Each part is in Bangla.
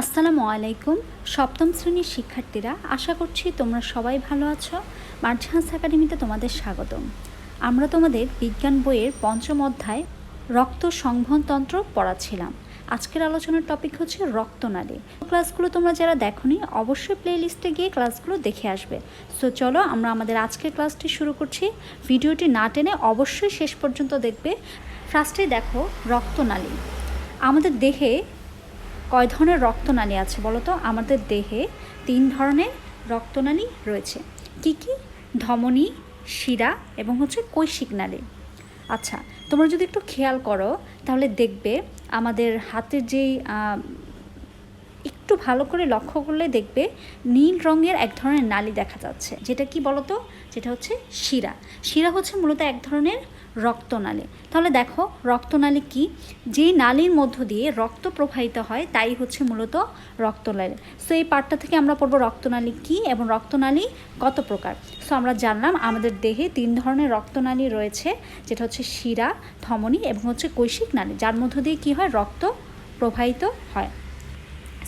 আসসালামু আলাইকুম। সপ্তম শ্রেণির শিক্ষার্থীরা, আশা করছি তোমরা সবাই ভালো আছো। মার্ঝান্স একাডেমিতে তোমাদের স্বাগতম। আমরা তোমাদের বিজ্ঞান বইয়ের পঞ্চম অধ্যায়, রক্ত সংবহনতন্ত্র পড়াচ্ছিলাম। আজকের আলোচনার টপিক হচ্ছে রক্তনালী। ক্লাসগুলো তোমরা যারা দেখোনি, অবশ্যই প্লে লিস্টে গিয়ে ক্লাসগুলো দেখে আসবে। সো চলো আমরা আমাদের আজকের ক্লাসটি শুরু করছি। ভিডিওটি না টেনে অবশ্যই শেষ পর্যন্ত দেখবে। ফার্স্টে দেখো রক্তনালী। আমাদের দেহে কয় ধরনের রক্তনালী আছে বলতো আমাদের দেহে তিন ধরনের রক্তনালী রয়েছে। কি কি? ধমনী, শিরা এবং হচ্ছে কৈশিক নালী। আচ্ছা তোমরা যদি একটু খেয়াল করো, তাহলে দেখবে আমাদের হাতের যেই একটু ভালো করে লক্ষ্য করলে দেখবে নীল রঙের এক ধরনের নালি দেখা যাচ্ছে। যেটা কি বলতো? যেটা হচ্ছে শিরা। শিরা হচ্ছে মূলত এক ধরনের রক্তনালী। তাহলে দেখো, রক্তনালী কি? যেই নালীর মধ্য দিয়ে রক্ত প্রবাহিত হয়, তাই হচ্ছে মূলত রক্তনালী। সো এই পার্টটা থেকে আমরা পড়ব রক্তনালী কি এবং রক্তনালী কত প্রকার? সো আমরা জানলাম আমাদের দেহে তিন ধরনের রক্তনালী রয়েছে, যেটা হচ্ছে শিরা, ধমনী এবং হচ্ছে কৈশিক নালী। যার মধ্য দিয়ে কি হয়? রক্ত প্রবাহিত হয়।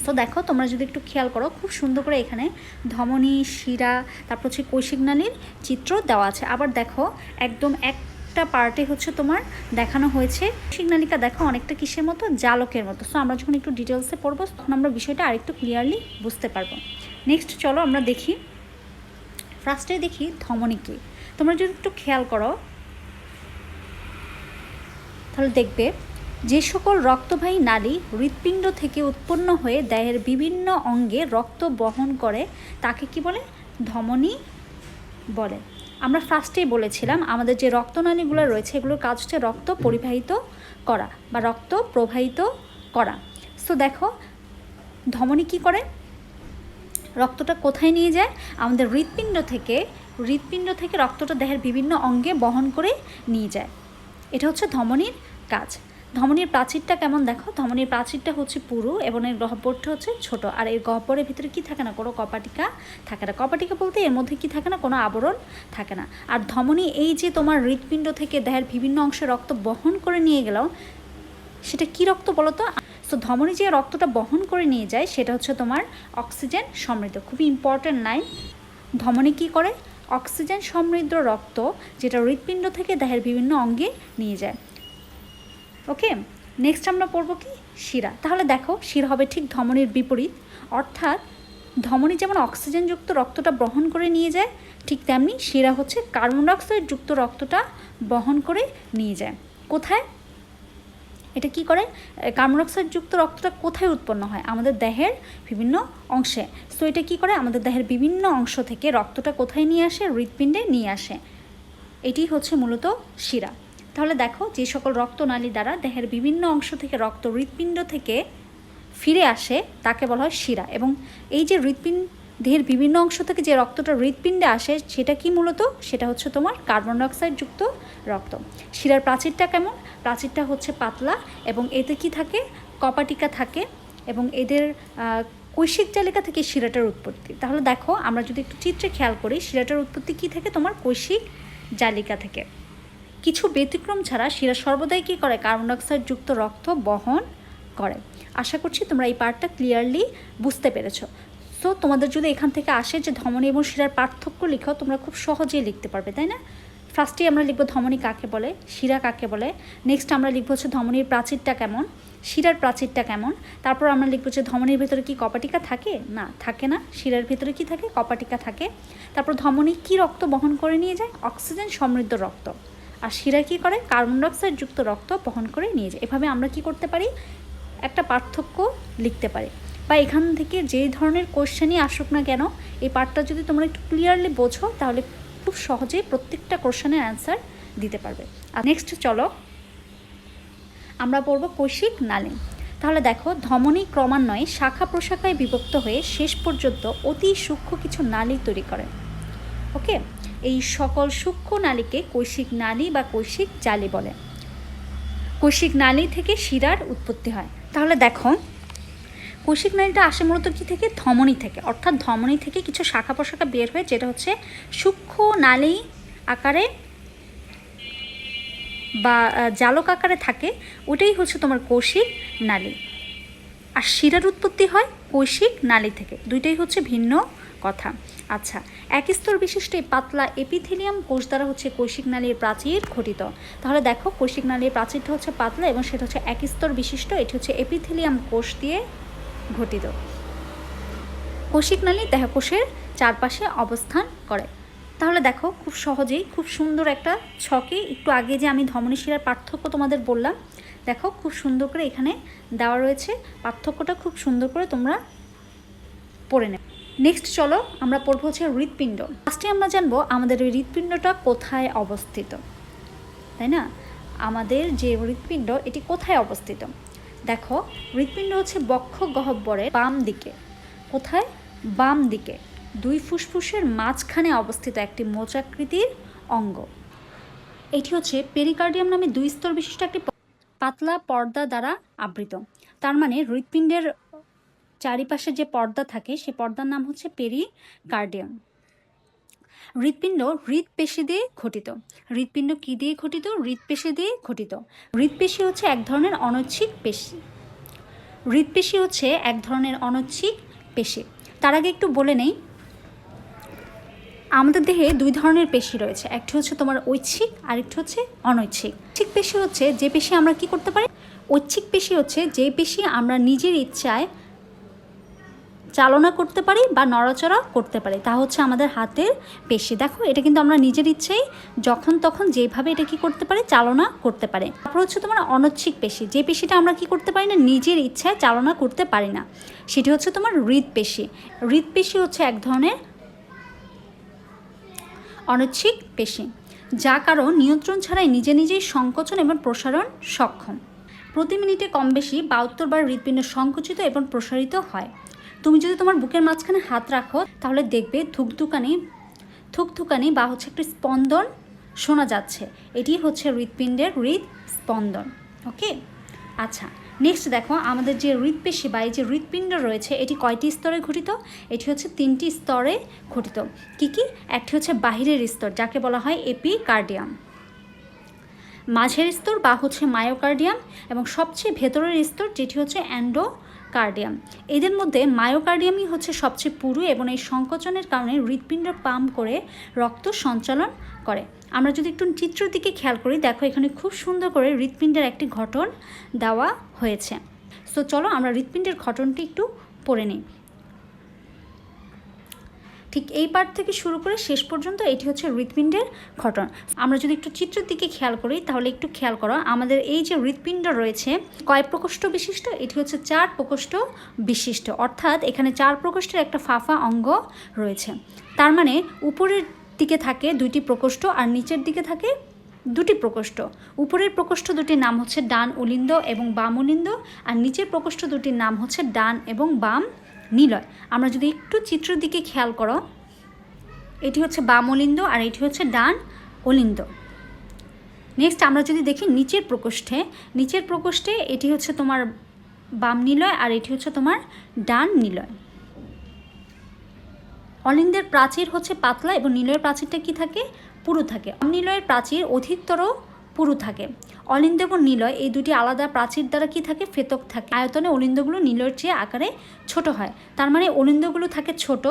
তো দেখো, তোমরা যদি একটু খেয়াল করো, খুব সুন্দর করে এখানে ধমনী, শিরা, তারপর হচ্ছে কৈশিক নালীর চিত্র দেওয়া আছে। আবার দেখো, একদম এক একটা পার্টে হচ্ছে তোমার দেখানো হয়েছে, কৈশিক নালিকা দেখো অনেকটা কিসের মতো? জালকের মতো। সো আমরা যখন একটু ডিটেলসে পড়ব, তখন আমরা বিষয়টা আরেকটু ক্লিয়ারলি বুঝতে পারব। নেক্সট চলো আমরা দেখি। ফার্স্টে দেখি ধমনী কি তোমরা যদি একটু খেয়াল করো, তাহলে দেখবে যে সকল রক্তবাহী নালী হৃৎপিণ্ড থেকে উৎপন্ন হয়ে দেহের বিভিন্ন অঙ্গে রক্ত বহন করে, তাকে কি বলে? ধমনী বলে। আমরা ফার্স্টেই বলেছিলাম, আমাদের যে রক্তনালীগুলো রয়েছে, এগুলোর কাজ হচ্ছে রক্ত পরিবাহিত করা বা রক্ত প্রবাহিত করা। সো দেখো, ধমনী কি করে? রক্তটা কোথায় নিয়ে যায়? আমাদের হৃৎপিণ্ড থেকে হৃৎপিণ্ড থেকে রক্তটা দেহের বিভিন্ন অঙ্গে বহন করে নিয়ে যায়। এটা হচ্ছে ধমনীর কাজ। ধমনীর প্রাচীরটা কেমন দেখো? ধমনীর প্রাচীরটা হচ্ছে পুরু এবং এর গহ্বরটা হচ্ছে ছোট। আর এই গহ্বরের ভিতরে কি থাকে না? কোনো কপাটিকা থাকে না। কপাটিকা বলতে এর মধ্যে কি থাকে না? কোনো আবরণ থাকে না। আর ধমনী এই যে তোমার হৃৎপিণ্ড থেকে দেহের বিভিন্ন অংশে রক্ত বহন করে নিয়ে গেলাম সেটা কি রক্ত বলো তো? সো ধমনী যে রক্তটা বহন করে নিয়ে যায়, সেটা হচ্ছে তোমার অক্সিজেন সমৃদ্ধ। খুবই ইম্পর্ট্যান্ট লাইন ধমনী কি করে? অক্সিজেন সমৃদ্ধ রক্ত যেটা হৃৎপিণ্ড থেকে দেহের বিভিন্ন অঙ্গে নিয়ে যায়। ওকে নেক্সট আমরা পড়ব কি? শিরা। তাহলে দেখো, শিরা হবে ঠিক ধমনীর বিপরীত। অর্থাৎ ধমনী যেমন অক্সিজেনযুক্ত রক্তটা বহন করে নিয়ে যায়, ঠিক তেমনি শিরা হচ্ছে কার্বন ডাইঅক্সাইড যুক্ত রক্তটা বহন করে নিয়ে যায়। কোথায়? এটা কি করে? কার্বন ডাইঅক্সাইড যুক্ত রক্তটা কোথায় উৎপন্ন হয়? আমাদের দেহের বিভিন্ন অংশে। সো এটা কি করে? আমাদের দেহের বিভিন্ন অংশ থেকে রক্তটা কোথায় নিয়ে আসে? হৃৎপিণ্ডে নিয়ে আসে। এটি হচ্ছে মূলত শিরা। তাহলে দেখো যে সকল রক্তনালী দ্বারা দেহের বিভিন্ন অংশ থেকে রক্ত হৃৎপিণ্ড থেকে ফিরে আসে, তাকে বলা হয় শিরা। এবং এই যে হৃৎপিণ্ড, দেহের বিভিন্ন অংশ থেকে যে রক্তটা হৃৎপিণ্ডে আসে, সেটা কি মূলত? সেটা হচ্ছে তোমার কার্বন ডাইঅক্সাইড যুক্ত রক্ত। শিরার প্রাচীরটা কেমন? প্রাচীরটা হচ্ছে পাতলা এবং এতে কি থাকে? কপাটিকা থাকে এবং এদের কৈশিক জালিকা থেকে শিরাটার উৎপত্তি। তাহলে দেখো আমরা যদি একটু চিত্রে খেয়াল করি, শিরাটার উৎপত্তি কি থেকে? তোমার কৈশিক জালিকা থেকে। কিছু ব্যতিক্রম ছাড়া শিরা সর্বদাই কী করে? কার্বন ডাইঅক্সাইড যুক্ত রক্ত বহন করে। আশা করছি তোমরা এই পার্টটা ক্লিয়ারলি বুঝতে পেরেছ। সো তোমাদের যদি এখান থেকে আসে যে ধমনী এবং শিরার পার্থক্য লিখো, তোমরা খুব সহজেই লিখতে পারবে, তাই না? ফার্স্টেই আমরা লিখব ধমনী কাকে বলে, শিরা কাকে বলে। নেক্সট আমরা লিখব হচ্ছে ধমনীর প্রাচীরটা কেমন, শিরার প্রাচীরটা কেমন। তারপর আমরা লিখব যে ধমনীর ভেতরে কি কপাটিকা থাকে? না থাকে না। শিরার ভেতরে কি থাকে? কপাটিকা থাকে। তারপর ধমনী কি রক্ত বহন করে নিয়ে যায়? অক্সিজেন সমৃদ্ধ রক্ত। আর শিরা কী করে? কার্বন ডাইঅক্সাইড যুক্ত রক্ত বহন করে নিয়ে যায়। এভাবে আমরা কি করতে পারি? একটা পার্থক্য লিখতে পারি। বা এখান থেকে যে ধরনের কোশ্চেনই আসুক না কেন, এই পার্টটা যদি তোমরা একটু ক্লিয়ারলি বোঝো, তাহলে খুব সহজেই প্রত্যেকটা কোশ্চেনের অ্যান্সার দিতে পারবে। আর নেক্সট চলো, আমরা পড়ব কৈশিক নালী। তাহলে দেখো, ধমনী ক্রমান্বয়ে শাখা প্রশাখায় বিভক্ত হয়ে শেষ পর্যন্ত অতি সূক্ষ্ম কিছু নালী তৈরি করে। ওকে? এই সকল সূক্ষ্ম নালীকে কৈশিক নালী বা কৈশিক জালি বলে। কৈশিক নালী থেকে শিরার উৎপত্তি হয়। তাহলে দেখো, কৈশিক নালীটা আসে মূলত কি থেকে? ধমনী থেকে। অর্থাৎ ধমনী থেকে কিছু শাখা প্রশাখা বের হয়ে, যেটা হচ্ছে সূক্ষ্ম নালী আকারে বা জালক আকারে থাকে, ওটাই হচ্ছে তোমার কৌশিক নালী। আর শিরার উৎপত্তি হয় কৈশিক নালী থেকে। দুইটাই হচ্ছে ভিন্ন কথা। আচ্ছা এক স্তর বিশিষ্ট এই পাতলা এপিথেলিয়াম কোষ দ্বারা হচ্ছে কৈশিক নালীর প্রাচীর ঘটিত তাহলে দেখো কৈশিক নালীর প্রাচীরটা হচ্ছে পাতলা এবং সেটা হচ্ছে এক স্তর বিশিষ্ট, এটি হচ্ছে এপিথেলিয়াম কোষ দিয়ে ঘটিত কোশিক নালী দেহকোষের চারপাশে অবস্থান করে। তাহলে দেখো, খুব সহজেই, খুব সুন্দর একটা ছকে, একটু আগে যে আমি ধমনী শিরার পার্থক্য তোমাদের বললাম, দেখো, খুব সুন্দর করে এখানে দেওয়া রয়েছে। পার্থক্যটা খুব সুন্দর করে তোমরা পড়ে নেবে। নেক্সট চলো, আমরা পড়ব হচ্ছে হৃৎপিণ্ড। ফার্স্টে আমরা জানব আমাদের ওই হৃৎপিণ্ডটা কোথায় অবস্থিত। তাই না? আমাদের যে হৃৎপিণ্ড, এটি কোথায় অবস্থিত? দেখো, হৃৎপিণ্ড হচ্ছে বক্ষ গহ্বরের বাম দিকে। কোথায়? বাম দিকে। দুই ফুসফুসের মাঝখানে অবস্থিত একটি মোচাকৃতির অঙ্গ। এটি হচ্ছে পেরিকার্ডিয়াম নামে দুই স্তর বিশিষ্ট একটি পাতলা পর্দা দ্বারা আবৃত। তার মানে হৃৎপিণ্ডের চারিপাশে যে পর্দা থাকে, সে পর্দার নাম হচ্ছে পেরি পেরিকার্ডিয়াম। হৃৎপিণ্ড হৃৎপেশি দিয়ে ঘটিত। হৃৎপিণ্ড কি দিয়ে গঠিত হৃৎপেশি দিয়ে গঠিত হৃৎপেশি হচ্ছে এক ধরনের অনৈচ্ছিক পেশি। হৃৎপেশি হচ্ছে এক ধরনের অনৈচ্ছিক পেশি। তার আগে একটু বলে নেই। আমাদের দেহে দুই ধরনের পেশি রয়েছে। একটি হচ্ছে তোমার ঐচ্ছিক, আরেকটি হচ্ছে অনৈচ্ছিক। ঐচ্ছিক পেশি হচ্ছে যে পেশি আমরা কি করতে পারি? ঐচ্ছিক পেশি হচ্ছে যে পেশি আমরা নিজের ইচ্ছায় চালনা করতে পারি বা নড়াচড়া করতে পারি। তা হচ্ছে আমাদের হাতের পেশি। দেখো, এটা কিন্তু আমরা নিজের ইচ্ছেই যখন তখন যেভাবে এটা কি করতে পারি, চালনা করতে পারে। তারপর হচ্ছে তোমার অনৈচ্ছিক পেশি। যে পেশিটা আমরা কি করতে পারি না, নিজের ইচ্ছায় চালনা করতে পারি না, সেটি হচ্ছে তোমার হৃদপেশি হৃদপেশি হচ্ছে এক ধরনের অনৈচ্ছিক পেশি, যা কারণ নিয়ন্ত্রণ ছাড়াই নিজে নিজেই সংকোচন এবং প্রসারণ সক্ষম। প্রতি মিনিটে কম বেশি বাহাত্তর বার হৃৎপিণ্ড সংকুচিত এবং প্রসারিত হয়। তুমি যদি তোমার বুকের মাঝখানে হাত রাখো, তাহলে দেখবে থুকথুকানি থুকথুকানি বা হচ্ছে একটি স্পন্দন শোনা যাচ্ছে। এটি হচ্ছে হৃৎপিণ্ডের হৃদ স্পন্দন ওকে? আচ্ছা নেক্সট দেখো, আমাদের যে হৃৎপেশি বা এই যে হৃৎপিণ্ড রয়েছে, এটি কয়টি স্তরে ঘটিত? এটি হচ্ছে তিনটি স্তরে ঘটিত। কি কি? একটি হচ্ছে বাহিরের স্তর, যাকে বলা হয় এপিকার্ডিয়াম। মাঝের স্তর বা হচ্ছে মায়োকার্ডিয়াম এবং সবচেয়ে ভেতরের স্তর, যেটি হচ্ছে অ্যান্ডোকার্ডিয়াম এদের মধ্যে মায়োকার্ডিয়ামই হচ্ছে সবচেয়ে পুরু এবং এই সংকোচনের কারণে হৃৎপিণ্ড পাম্প করে রক্ত সঞ্চালন করে। আমরা যদি একটু চিত্রের দিকে খেয়াল করি, দেখো এখানে খুব সুন্দর করে হৃৎপিণ্ডের একটি ঘটন দেওয়া হয়েছে। তো চলো আমরা হৃৎপিণ্ডের ঘটনটি একটু পড়ে নিই। ঠিক এই পার্ট থেকে শুরু করে শেষ পর্যন্ত এটি হচ্ছে হৃৎপিণ্ডের ঘটন আমরা যদি একটু চিত্রের দিকে খেয়াল করি, তাহলে একটু খেয়াল করো, আমাদের এই যে হৃৎপিণ্ড রয়েছে, কয় প্রকোষ্ঠ বিশিষ্ট? এটি হচ্ছে চার প্রকোষ্ঠ বিশিষ্ট। অর্থাৎ এখানে চার প্রকোষ্ঠের একটা ফাফা অঙ্গ রয়েছে। তার মানে উপরের দিকে থাকে দুইটি প্রকোষ্ঠ আর নিচের দিকে থাকে দুটি প্রকোষ্ঠ। উপরের প্রকোষ্ঠ দুটির নাম হচ্ছে ডান উলিন্দ এবং বাম উলিন্দ আর নিচের প্রকোষ্ঠ দুটির নাম হচ্ছে ডান এবং বাম নিলয়, আমরা যদি একটু চিত্রের দিকে খেয়াল করো, এটি হচ্ছে বাম অলিন্দ আর এটি হচ্ছে ডান অলিন্দ নেক্সট আমরা যদি দেখি নিচের প্রকোষ্ঠে নিচের প্রকোষ্ঠে এটি হচ্ছে তোমার বাম নিলয় আর এটি হচ্ছে তোমার ডান নিলয়। অলিন্দের প্রাচীর হচ্ছে পাতলা এবং নিলয়ের প্রাচীরটা কি থাকে? পুরু থাকে। বাম নিলয়ের প্রাচীর অধিকতর পুরু থাকে। অলিন্দ এবং নিলয়, এই দুটি আলাদা প্রাচীর দ্বারা কি থাকে? ফেতক থাকে। আয়তনে অলিন্দগুলো নিলয়ের চেয়ে আকারে ছোট হয়। তার মানে অলিন্দগুলো থাকে ছোট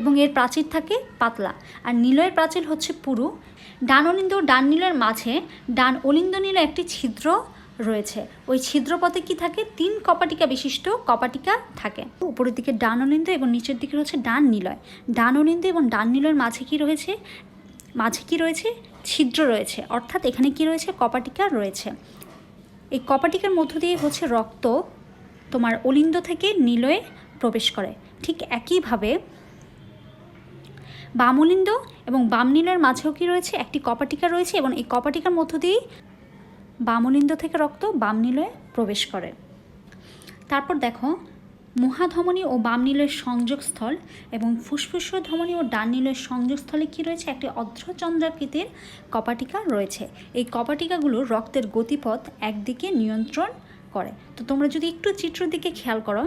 এবং এর প্রাচীর থাকে পাতলা। আর নিলয়ের প্রাচীর হচ্ছে পুরু। ডান অলিন্দ ও ডান নিলয়ের মাঝে ডান অলিন্দ নিল একটি ছিদ্র রয়েছে। ওই ছিদ্রপথে কি থাকে? তিন কপাটিকা বিশিষ্ট কপাটিকা থাকে। উপরের দিকে ডান অলিন্দ এবং নিচের দিকে রয়েছে ডান নিলয়। ডান অলিন্দ এবং ডান নিলয়ের মাঝে কি রয়েছে? মাঝে কি রয়েছে? ছিদ্র রয়েছে। অর্থাৎ এখানে কি রয়েছে? কপাটিকা রয়েছে। এই কপাটিকার মধ্য দিয়ে হচ্ছে রক্ত তোমার অলিন্দ থেকে নিলয়ে প্রবেশ করে। ঠিক একইভাবে বামলিন্দ এবং বাম বামনীলের মাঝেও কি রয়েছে? একটি কপাটিকা রয়েছে এবং এই কপাটিকার মধ্য দিয়েই বামলিন্দ থেকে রক্ত বাম বামনীলয়ে প্রবেশ করে। তারপর দেখো মহাধমনী ও বাম বামনীলের সংযোগস্থল এবং ফুসফুসীয় ধমনী ও ডান নীলের সংযোগস্থলে কি রয়েছে একটি অর্ধচন্দ্রাকৃতির কপাটিকা রয়েছে। এই কপাটিকাগুলো রক্তের গতিপথ একদিকে নিয়ন্ত্রণ করে। তো তোমরা যদি একটু চিত্রের দিকে খেয়াল করো,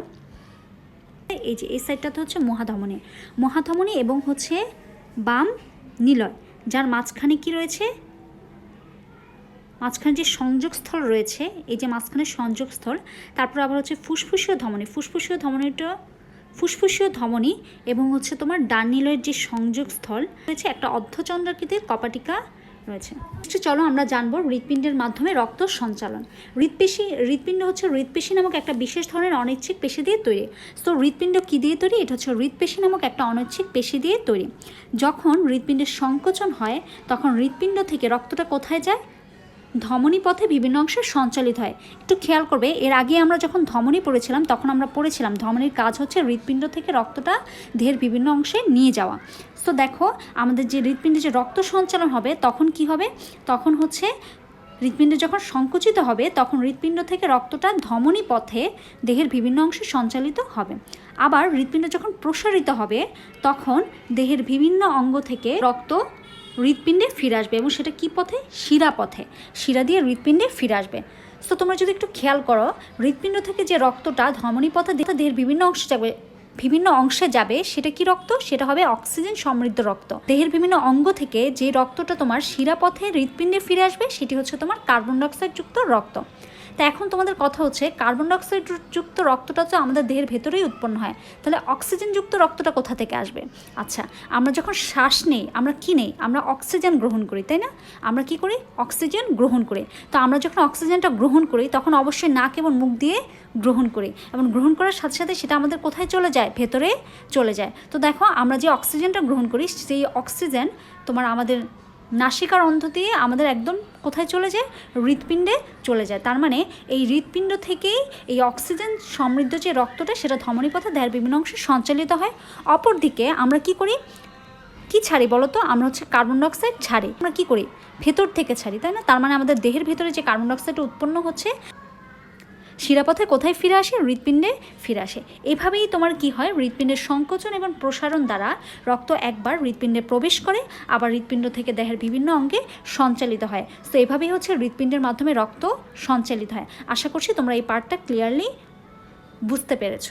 এই যে এই সাইডটাতে হচ্ছে মহাধমনী। মহাধমনী এবং হচ্ছে বাম নিলয়, যার মাঝখানে কি রয়েছে? মাঝখানে যে সংযোগস্থল রয়েছে, এই যে মাঝখানে সংযোগস্থল, তারপর আবার হচ্ছে ফুসফুসীয় ধমনী। ফুসফুসীয় ধমনীটা, ফুসফুসীয় ধমনী এবং হচ্ছে তোমার ডানিলয়ের যে সংযোগস্থল রয়েছে, একটা অর্ধচন্দ্রাকৃতির কপাটিকা রয়েছে। চলো আমরা জানব হৃৎপিণ্ডের মাধ্যমে রক্ত সঞ্চালন। হৃৎপেশি হৃৎপিণ্ড হচ্ছে হৃৎপেশি নামক একটা বিশেষ ধরনের অনৈচ্ছিক পেশি দিয়ে তৈরি। তো হৃৎপিণ্ড কী দিয়ে তৈরি? এটা হচ্ছে হৃৎপেশি নামক একটা অনৈচ্ছিক পেশি দিয়ে তৈরি। যখন হৃৎপিণ্ডের সংকোচন হয়, তখন হৃৎপিণ্ড থেকে রক্তটা কোথায় যায়? ধমনী পথে বিভিন্ন অংশে সঞ্চালিত হয়। একটু খেয়াল করবে, এর আগে আমরা যখন ধমনী পড়েছিলাম, তখন আমরা পড়েছিলাম, ধমনীর কাজ হচ্ছে হৃৎপিণ্ড থেকে রক্তটা দেহের বিভিন্ন অংশে নিয়ে যাওয়া। তো দেখো, আমাদের যে হৃৎপিণ্ডে যে রক্ত সঞ্চালন হবে, তখন কি হবে? তখন হচ্ছে হৃৎপিণ্ড যখন সংকুচিত হবে, তখন হৃৎপিণ্ড থেকে রক্তটা ধমনী পথে দেহের বিভিন্ন অংশে সঞ্চালিত হবে। আবার হৃৎপিণ্ড যখন প্রসারিত হবে, তখন দেহের বিভিন্ন অঙ্গ থেকে রক্ত হৃৎপিণ্ডে ফিরে আসবে এবং সেটা কী পথে? শিরা পথে। শিরা দিয়ে হৃৎপিণ্ডে ফিরে আসবে। তো তোমরা যদি একটু খেয়াল করো, হৃৎপিণ্ড থেকে যে রক্তটা ধমনী পথে দেহ- দেহের বিভিন্ন অংশে যাবে, বিভিন্ন অংশে যাবে, সেটা কি রক্ত? সেটা হবে অক্সিজেন সমৃদ্ধ রক্ত। দেহের বিভিন্ন অঙ্গ থেকে যে রক্তটা তোমার শিরা পথে হৃৎপিণ্ডে ফিরে আসবে, সেটি হচ্ছে তোমার কার্বন ডাইঅক্সাইড যুক্ত রক্ত। তা এখন তোমাদের কথা হচ্ছে কার্বন ডাইঅক্সাইড যুক্ত রক্তটা তো আমাদের দেহের ভেতরেই উৎপন্ন হয়। তাহলে অক্সিজেন যুক্ত রক্তটা কোথা থেকে আসবে? আচ্ছা আমরা যখন শ্বাস নেই, আমরা কি নেই? আমরা অক্সিজেন গ্রহণ করি, তাই না? আমরা কি করি? অক্সিজেন গ্রহণ করি। তো আমরা যখন অক্সিজেনটা গ্রহণ করি, তখন অবশ্যই নাক এবং মুখ দিয়ে গ্রহণ করি এবং গ্রহণ করার সাথে সাথে সেটা আমাদের কোথায় চলে যায়? ভেতরে চলে যায়। তো দেখো, আমরা যে অক্সিজেনটা গ্রহণ করি, সেই অক্সিজেন তোমার আমাদের নাসিকার অন্ধ দিয়ে আমাদের একদম কোথায় চলে যায়? হৃৎপিণ্ডে চলে যায়। তার মানে এই হৃৎপিণ্ড থেকেই এই অক্সিজেন সমৃদ্ধ যে রক্তটা, সেটা ধমনী পথে দেহের বিভিন্ন অংশে সঞ্চালিত হয়। অপরদিকে আমরা কি করি? কি ছাড়ি বলো তো? আমরা হচ্ছে কার্বন ডাইঅক্সাইড ছাড়ি। আমরা কি করি? ভেতর থেকে ছাড়ি, তাই না? তার মানে আমাদের দেহের ভেতরে যে কার্বন ডাইঅক্সাইড উৎপন্ন হচ্ছে শিরাপথে কোথায় ফিরে আসে? হৃৎপিণ্ডে ফিরে আসে। এভাবেই তোমার কি হয়? হৃৎপিণ্ডের সংকোচন এবং প্রসারণ দ্বারা রক্ত একবার হৃৎপিণ্ডে প্রবেশ করে, আবার হৃৎপিণ্ড থেকে দেহের বিভিন্ন অঙ্গে সঞ্চালিত হয়। তো এভাবেই হচ্ছে হৃৎপিণ্ডের মাধ্যমে রক্ত সঞ্চালিত হয়। আশা করছি তোমরা এই পার্টটা ক্লিয়ারলি বুঝতে পেরেছ।